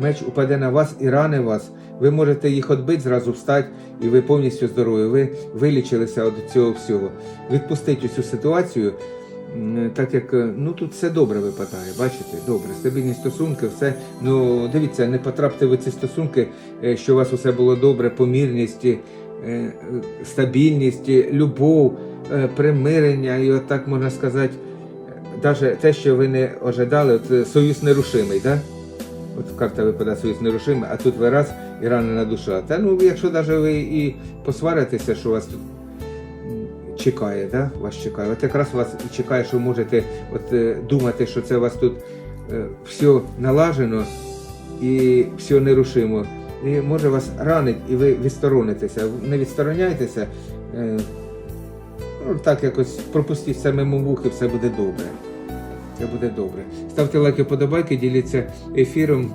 меч упаде на вас і ране вас. Ви можете їх відбити, зразу встати, і ви повністю здорові. Ви вилічилися від цього всього. Відпустіть цю ситуацію, так як е, ну тут все добре випадає. Бачите, добре, стабільні стосунки, все. Ну дивіться, не потрапте в ці стосунки, е, що у вас усе було добре, помірність, е, стабільність, любов, примирення, і от так можна сказати, навіть те, що ви не ожидали, от, союз нерушимий, да? От карта випадає союз нерушимий, а тут ви раз і ранена душа. Та ну, якщо навіть ви і посваритеся, що вас тут чекає, да? вас чекає. От якраз вас і чекає, що можете от, е, думати, що це у вас тут е, все налажено і все нерушимо. І може вас ранить, і ви відсторонитеся. Не відстороняйтеся. Е, ну, так якось пропустіть самому вухи, все буде добре. Все буде добре. Ставте лайки, подобайки, діліться ефіром.